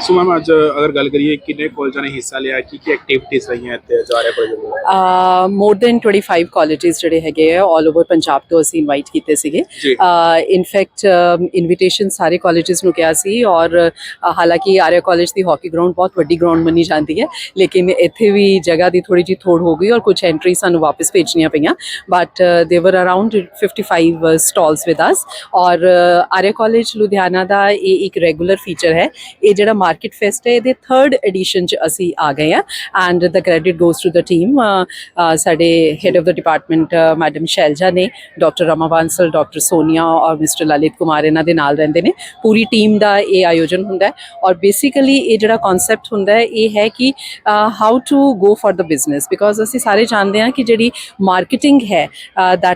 So ma'am ਅੱਜ ਅਗਰ ਗੱਲ ਕਰੀਏ ਕਿੰਨੇ ਕਾਲਜਾਂ ਨੇ ਹਿੱਸਾ ਲਿਆ ਕੀ ਕੀ ਐਕਟੀਵਿਟੀਜ਼ ਰਹੀਆਂ ਇੱਥੇ ਜਾ ਰਿਹਾ ਪ੍ਰੋਜੈਕਟ ਮੋਰ ਦੈਨ 25 ਕਾਲਜਸ ਜਿਹੜੇ ਹੈਗੇ ਆ 올 ਓਵਰ ਪੰਜਾਬ ਤੋਂ ਅਸੀਂ ਇਨਵਾਈਟ ਕੀਤੇ ਸੀਗੇ। ਜੀ। ਇਨਫੈਕਟ ਇਨਵੀਟੇਸ਼ਨ ਸਾਰੇ ਕਾਲਜਸ ਨੂੰ ਕਿਹਾ ਸੀ ਔਰ ਅ, ਹਾਲਾਂਕਿ ਆਰਿਆ ਕਾਲਜ ਦੀ ਹਾਕੀ ਗਰਾਊਂਡ ਬਹੁਤ ਵੱਡੀ ਗਰਾਊਂਡ ਮੰਨੀ ਜਾਂਦੀ ਹੈ ਲੇਕਿਨ ਇੱਥੇ ਵੀ ਜਗ੍ਹਾ ਦੀ ਥੋੜੀ ਜਿਹੀ ਥੋੜ ਹੋ ਗਈ ਔਰ ਕੁਝ ਐਂਟਰੀ ਸਾਨੂੰ ਵਾਪਸ ਭੇਜਣੀਆਂ ਪਈਆਂ। ਬਟ ਦੇ ਵਰ ਅਰਾਊਂਡ 55 ਸਟਾਲਸ ਵਿਦ ਅਸ ਔਰ ਅ, ਆਰਿਆ ਕਾਲਜ ਲੁਧਿਆਣਾ ਦਾ ਇਹ ਇੱਕ ਰੈਗੂਲਰ ਫੀਚਰ ਹੈ। ਇਹ ਜਿਹੜਾ ਮਾਰਕੀਟ ਫੈਸਟ ਹੈ ਇਹਦੇ 3rd ਐਡੀਸ਼ਨ ਚ ਅਸੀਂ ਆ ਗਏ ਆ and the credit goes to the team ਸਾਡੇ head of the department madam Shailja ਨੇ ਡਾਕਟਰ ਰਮਾ ਬਾਂਸਲ ਡਾਕਟਰ ਸੋਨੀਆ ਔਰ ਮਿਸਟਰ ਲਲਿਤ ਕੁਮਾਰ ਇਹਨਾਂ ਦੇ ਨਾਲ ਰਹਿੰਦੇ ਨੇ। ਪੂਰੀ ਟੀਮ ਦਾ ਇਹ ਆਯੋਜਨ ਹੁੰਦਾ ਹੈ। ਔਰ ਬੇਸਿਕਲੀ ਇਹ ਜਿਹੜਾ ਕਨਸੈਪਟ ਹੁੰਦਾ ਹੈ ਇਹ ਹੈ ਕਿ how to go for the business because ਅਸੀਂ ਸਾਰੇ ਜਾਣਦੇ ਹਾਂ ਕਿ ਜਿਹੜੀ ਮਾਰਕੀਟਿੰਗ ਹੈ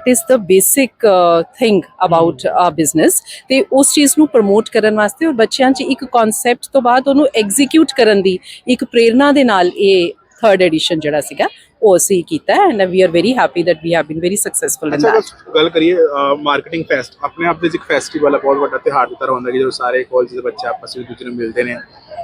is the basic uh, thing about a business ਤੇ ਉਸ ਚੀਜ਼ ਨੂੰ ਪ੍ਰਮੋਟ ਕਰਨ ਵਾਸਤੇ ਔਰ ਬੱਚਿਆਂ 'ਚ ਇੱਕ ਕਨਸੈਪਟ ਤੋਂ ਬਾਅਦ ਉਹਨੂੰ ਐਗਜ਼ੀਕਿਊਟ ਕਰਨ ਦੀ ਇੱਕ ਪ੍ਰੇਰਣਾ ਦੇ ਨਾਲ ਇਹ ਥਰਡ ਐਡੀਸ਼ਨ ਜਿਹੜਾ ਸੀਗਾ ਉਹ ਅਸੀਂ ਕੀਤਾ and we are very happy have been very successful in ਅੱਛਾ that. ਅਗਰ ਗੱਲ ਕਰੀਏ ਮਾਰਕੀਟਿੰਗ ਫੈਸਟ ਆਪਣੇ ਆਪ ਦੇ ਇੱਕ ਫੈਸਟੀਵਲ ਹੈ ਬਹੁਤ ਵੱਡਾ ਤਿਉਹਾਰ ਦੀ ਤਰ੍ਹਾਂ ਹੁੰਦਾ ਕਿ ਜਦੋਂ ਸਾਰੇ ਕਾਲਜ ਦੇ ਬੱਚੇ ਆਪਸ ਵਿੱਚ ਦੂਜੇ ਨੂੰ ਮਿਲਦੇ ਨੇ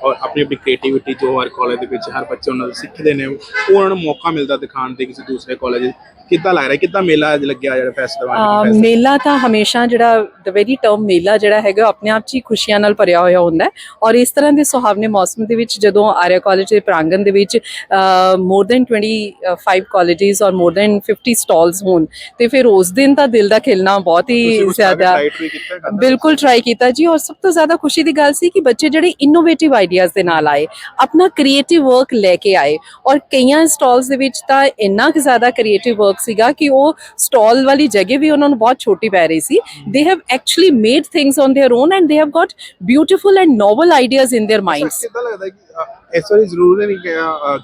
ਔਰ ਆਪਣੀ ਆਪਣੀ ਕ੍ਰੀਏਟੀਵਿਟੀ ਜੋ ਹਰ ਕਾਲਜ ਦੇ ਵਿੱਚ ਹਰ ਬੱਚੇ ਉਹਨਾਂ ਨੂੰ ਸਿੱਖਦੇ ਨੇ ਉਹ ਉਹਨਾਂ ਨੂੰ ਮੌਕਾ ਮਿਲਦਾ ਦਿਖਾਉਣ ਦੇ ਕਿਸੇ ਦੂਸਰੇ ਕਾਲਜ ਕਿੱਦਾਂ ਲੱਗ ਰਿਹਾ? ਕਿੱਦਾਂ ਮੇਲਾ ਅੱਜ ਲੱਗਿਆ ਜਿਹੜਾ ਫੈਸਟੀਵਲ ਮੇਲਾ ਤਾਂ ਹਮੇਸ਼ਾ ਜਿਹੜਾ ਦ ਵੈਰੀ ਟਰਮ ਮੇਲਾ ਜਿਹੜਾ ਹੈਗਾ ਆਪਣੇ ਆਪ 'ਚ ਹੀ ਖੁਸ਼ੀਆਂ ਨਾਲ ਭਰਿਆ ਹੋਇਆ ਹੁੰਦਾ ਹੈ। ਔਰ ਇਸ ਤਰ੍ਹਾਂ ਦੇ ਸੁਹਾਵਣੇ ਮੌਸਮ ਦੇ ਵਿੱਚ ਜਦੋਂ ਆਰਿਆ ਕਾਲਜ ਦੇ ਪ੍ਰਾਂਗਣ ਦੇ ਵਿੱਚ ਮੋਰ ਦੈਨ 25 ਕਾਲਜਸ ਔਰ ਮੋਰ ਦੈਨ 50 ਸਟਾਲਸ ਹੋਣ ਤੇ ਫਿਰ ਉਸ ਦਿਨ ਤਾਂ ਦਿਲ ਦਾ ਖਿਲਣਾ ਬਹੁਤ ਹੀ ਜ਼ਿਆਦਾ ਬਿਲਕੁਲ ਟਰਾਈ ਕੀਤਾ ਜੀ ਔਰ ਸਭ ਤੋਂ ਜ਼ਿਆਦਾ ਖੁਸ਼ੀ ਦੀ ਗੱਲ ਸੀ ਕਿ ਬੱਚੇ ਜਿਹੜੇ ਇਨੋਵੇਟਿਵ ਆਈਡੀਆਜ਼ ਦੇ ਨਾਲ ਆਏ ਆਪਣਾ ਕ੍ਰੀਏਟਿਵ ਵਰਕ ਲੈ ਕੇ ਆਏ ਔਰ ਕਈਆਂ ਸਟਾਲਸ ਦੇ ਵਿੱਚ ਤਾਂ ਇੰਨਾ ਕੁ ਜ਼ਿਆਦਾ ਕ੍ਰੀਏਟਿਵ ਵਰਕ ਸੀਗਾ ਕਿ ਉਹ ਸਟਾਲ ਵਾਲੀ ਜਗ੍ਹਾ ਵੀ ਉਹਨਾਂ ਨੂੰ ਬਹੁਤ ਛੋਟੀ ਪੈ ਰਹੀ ਸੀ they have actually made things on their own and they have got beautiful and novel ideas in their minds ਕਿੱਦਾਂ ਲੱਗਦਾ ਕਿ ਅ, ਇਸ ਵਾਰੀ ਜ਼ਰੂਰ ਨਹੀਂ ਕਿ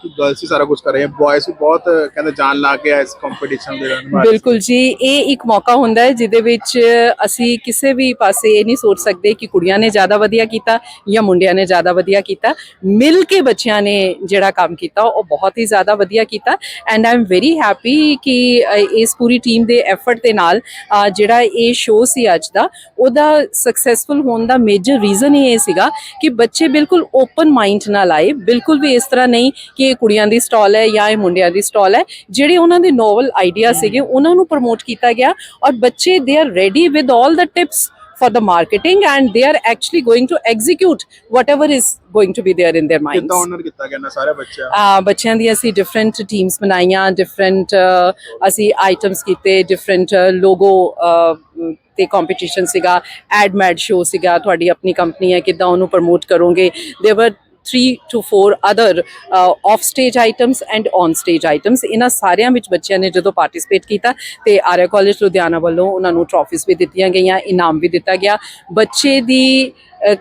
ਗਰਲਸ ਹੀ ਸਾਰਾ ਕੁਝ ਕਰ ਰਹੇ ਹੈ ਬॉयਜ਼ ਵੀ ਬਹੁਤ ਕਹਿੰਦੇ ਜਾਨ ਲਾ ਕੇ ਆ ਇਸ ਕੰਪੀਟੀਸ਼ਨ ਦੇ ਨਾਲ ਬਿਲਕੁਲ ਜੀ, ਇਹ ਇੱਕ ਮੌਕਾ ਹੁੰਦਾ ਹੈ ਜਿਹਦੇ ਵਿੱਚ ਅਸੀਂ ਕਿਸੇ ਵੀ ਪਾਸੇ ਇਹ ਨਹੀਂ ਸੋਚ ਸਕਦੇ ਕਿ ਕੁੜੀਆਂ ਨੇ ਜ਼ਿਆਦਾ ਵਧੀਆ ਕੀਤਾ ਜਾਂ ਮੁੰਡਿਆਂ ਨੇ ਜ਼ਿਆਦਾ ਵਧੀਆ ਕੀਤਾ। ਮਿਲ ਕੇ ਬੱਚਿਆਂ ਨੇ ਜਿਹੜਾ ਕੰਮ ਕੀਤਾ, ਉਹ ਬਹੁਤ ਹੀ ਜ਼ਿਆਦਾ ਵਧੀਆ ਕੀਤਾ। And I am very happy ਕਿ ਇਸ ਪੂਰੀ ਟੀਮ ਦੇ ਐਫਰਟ ਦੇ ਨਾਲ ਜਿਹੜਾ ਇਹ ਸ਼ੋਅ ਸੀ ਅੱਜ ਦਾ, ਉਹਦਾ ਸਕਸੈਸਫੁਲ ਹੋਣ ਦਾ ਮੇਜਰ ਰੀਜ਼ਨ ਹੀ ਇਹ ਸੀਗਾ ਕਿ ਬੱਚੇ ਬਿਲਕੁਲ ਓਪਨ ਮਾਈਂਡ ਨਾਲ ਆਏ ਬਿਲਕੁਲ ਵੀ ਇਸ ਤਰ੍ਹਾਂ ਨਹੀਂ ਕਿ ਇਹ ਕੁੜੀਆਂ ਦੀ ਸਟਾਲ ਹੈ ਜਾਂ ਇਹ ਮੁੰਡਿਆਂ ਦੀ ਸਟਾਲ ਹੈ। ਜਿਹੜੇ ਉਹਨਾਂ ਦੇ ਨੋਵਲ ਆਈਡੀਆ ਸੀਗੇ ਉਹਨਾਂ ਨੂੰ ਪ੍ਰਮੋਟ ਕੀਤਾ ਗਿਆ ਔਰ ਬੱਚੇ they are ready with 올 the tips for the marketing and they are actually going to execute whatever is going to be there in their minds. ਕਿੱਦਾਂ ਆਨਰ ਕੀਤਾ ਗਿਆ ਨਾ ਸਾਰੇ ਬੱਚਿਆਂ? ਅਹ ਬੱਚਿਆਂ ਦੀ ਅਸੀਂ ਡਿਫਰੈਂਟ ਟੀਮਸ ਬਣਾਈਆਂ ਡਿਫਰੈਂਟ ਅਸੀਂ ਆਈਟਮਸ ਕੀਤੇ ਡਿਫਰੈਂਟ ਲੋਗੋ ਤੇ ਕੰਪੀਟੀਸ਼ਨ ਸੀਗਾ ਐਡ ਮੈਡ ਸ਼ੋ ਸੀਗਾ ਤੁਹਾਡੀ ਆਪਣੀ ਕੰਪਨੀ ਹੈ ਕਿੱਦਾਂ ਉਹਨੂੰ ਪ੍ਰਮੋਟ ਕਰੋਗੇ। There were 3 to 4 other uh, off stage items and on stage items. ਇਹਨਾਂ ਸਾਰਿਆਂ ਵਿੱਚ ਬੱਚਿਆਂ ਨੇ ਜਦੋਂ ਪਾਰਟਿਸਿਪੇਟ ਕੀਤਾ ਤੇ ਆਰਿਆ ਕਾਲਜ ਲੁਧਿਆਣਾ ਵੱਲੋਂ ਉਹਨਾਂ ਨੂੰ ਟਰਾਫੀਜ਼ ਵੀ ਦਿੱਤੀਆਂ ਗਈਆਂ ਇਨਾਮ ਵੀ ਦਿੱਤਾ ਗਿਆ। ਬੱਚੇ ਦੀ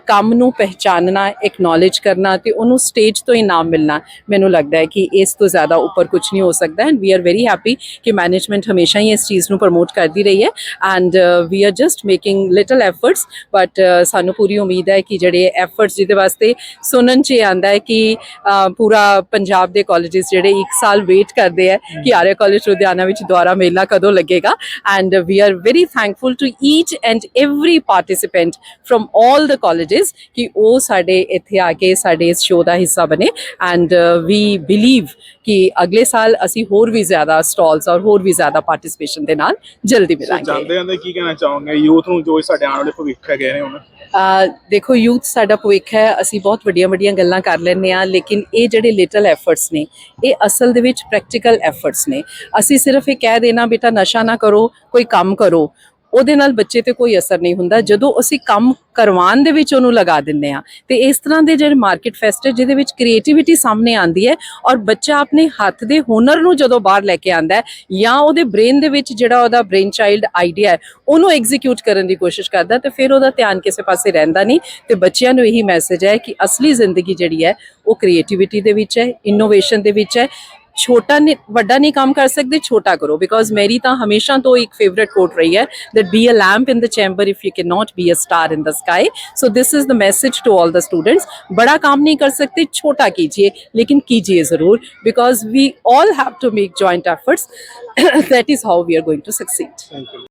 ਕੰਮ ਨੂੰ ਪਹਿਚਾਨਣਾ ਐਕਨੋਲਜ ਕਰਨਾ ਤੇ ਉਹਨੂੰ ਸਟੇਜ ਤੋਂ ਇਨਾਮ ਮਿਲਣਾ ਮੈਨੂੰ ਲੱਗਦਾ ਹੈ ਕਿ ਇਸ ਤੋਂ ਜ਼ਿਆਦਾ ਉੱਪਰ ਕੁਝ ਨਹੀਂ ਹੋ ਸਕਦਾ and we are very happy ਕਿ ਮੈਨੇਜਮੈਂਟ ਹਮੇਸ਼ਾ ਹੀ ਇਸ ਚੀਜ਼ ਨੂੰ ਪ੍ਰਮੋਟ ਕਰਦੀ ਰਹੀ ਹੈ and we are just making little efforts but ਸਾਨੂੰ ਪੂਰੀ ਉਮੀਦ ਹੈ ਕਿ ਜਿਹੜੇ ਐਫਰਟਸ ਜਿਹਦੇ ਵਾਸਤੇ ਸੁਣਨ ਚ ਆਂਦਾ ਹੈ ਕਿ ਪੂਰਾ ਪੰਜਾਬ ਦੇ ਕਾਲਜਸ ਜਿਹੜੇ 1 ਸਾਲ ਵੇਟ ਕਰਦੇ ਆ ਕਿ ਆਰਿਆ ਕਾਲਜ ਲੁਧਿਆਣਾ ਵਿੱਚ ਦੁਆਰਾ ਮੇਲਾ ਕਦੋਂ ਲੱਗੇਗਾ and we are very thankful to each and every participant from 올 the colleges ਕਿ ਉਹ ਸਾਡੇ ਇੱਥੇ ਆ ਕੇ ਸਾਡੇ ਇਸ ਸ਼ੋਅ ਦਾ ਹਿੱਸਾ ਬਣੇ। ਐਂਡ ਵੀ ਬਿਲੀਵ ਕਿ ਅਗਲੇ ਸਾਲ ਅਸੀਂ ਹੋਰ ਵੀ ਜ਼ਿਆਦਾ ਸਟਾਲਸ ਔਰ ਹੋਰ ਵੀ ਜ਼ਿਆਦਾ ਪਾਰਟਿਸਿਪੇਸ਼ਨ ਦੇ ਨਾਲ ਜਲਦੀ ਮਿਲਾਂਗੇ। ਜਾਂਦੇ ਜਾਂਦੇ ਕੀ ਕਹਿਣਾ ਚਾਹੋਗੇ? ਯੂਥ ਨੂੰ ਜੋ ਸਾਡੇ ਆਉਣ ਵਾਲੇ ਭਵਿੱਖ ਹੈਗੇ ਨੇ ਹੁਣ। ਦੇਖੋ ਯੂਥ ਸਾਡਾ ਭਵਿੱਖ ਹੈ ਅਸੀਂ ਬਹੁਤ ਵੱਡੀਆਂ ਵੱਡੀਆਂ ਗੱਲਾਂ ਕਰ ਲੈਂਦੇ ਆ ਲੇਕਿਨ ਇਹ ਜਿਹੜੇ ਲਿਟਲ ਐਫਰਟਸ ਨੇ ਇਹ ਅਸਲ ਦੇ ਵਿੱਚ ਪ੍ਰੈਕਟੀਕਲ ਐਫਰਟਸ ਨੇ। ਅਸੀਂ ਸਿਰਫ ਇਹ ਕਹਿ ਦੇਣਾ ਬੇਟਾ ਨਸ਼ਾ ਨਾ ਕਰੋ ਕੋਈ ਕੰਮ ਕਰੋ। ਉਹਦੇ ਨਾਲ ਬੱਚੇ ਤੇ ਕੋਈ ਅਸਰ ਨਹੀਂ ਹੁੰਦਾ। ਜਦੋਂ ਅਸੀਂ ਕੰਮ ਕਰਵਾਉਣ ਦੇ ਵਿੱਚ ਉਹਨੂੰ ਲਗਾ ਦਿੰਦੇ ਆ ਤੇ ਇਸ ਤਰ੍ਹਾਂ ਦੇ ਜਿਹੜੇ ਮਾਰਕੀਟ ਫੈਸਟ ਹੈ, ਜਿਹਦੇ ਵਿੱਚ ਕ੍ਰੀਏਟੀਵਿਟੀ ਸਾਹਮਣੇ ਆਉਂਦੀ ਹੈ ਔਰ ਬੱਚਾ ਆਪਣੇ ਹੱਥ ਦੇ ਹੁਨਰ ਨੂੰ ਜਦੋਂ ਬਾਹਰ ਲੈ ਕੇ ਆਂਦਾ ਹੈ ਜਾਂ ਉਹਦੇ ਬ੍ਰੇਨ ਦੇ ਵਿੱਚ ਜਿਹੜਾ ਉਹਦਾ ਬ੍ਰੇਨ ਚਾਈਲਡ ਆਈਡੀਆ ਹੈ, ਉਹਨੂੰ ਐਗਜ਼ੀਕਿਊਟ ਕਰਨ ਦੀ ਕੋਸ਼ਿਸ਼ ਕਰਦਾ ਹੈ, ਤੇ ਫਿਰ ਉਹਦਾ ਧਿਆਨ ਕਿਸੇ ਪਾਸੇ ਰਹਿੰਦਾ ਨਹੀਂ। ਤੇ ਬੱਚਿਆਂ ਨੂੰ ਇਹੀ ਮੈਸੇਜ ਹੈ ਕਿ ਅਸਲੀ ਜ਼ਿੰਦਗੀ ਜਿਹੜੀ ਹੈ, ਉਹ ਕ੍ਰੀਏਟੀਵਿਟੀ ਦੇ ਵਿੱਚ ਹੈ ਇਨੋਵੇਸ਼ਨ ਦੇ ਵਿੱਚ ਹੈ। ਛੋਟਾ ਨਹੀਂ ਵੱਡਾ ਨਹੀਂ ਕੰਮ ਕਰ ਸਕਦੇ ਛੋਟਾ ਕਰੋ ਬਿਕੋਜ਼ ਮੇਰੀ ਤਾਂ ਹਮੇਸ਼ਾ ਤੋਂ ਇੱਕ ਫੇਵਰਿਟ ਕੋਟ ਰਹੀ ਹੈ that be a lamp in the chamber if you cannot be a star in the sky so this is the message to all the students बड़ा काम नहीं कर सकते छोटा कीजिए लेकिन कीजिए जरूर because we all have to make joint efforts that is how we are going to succeed thank you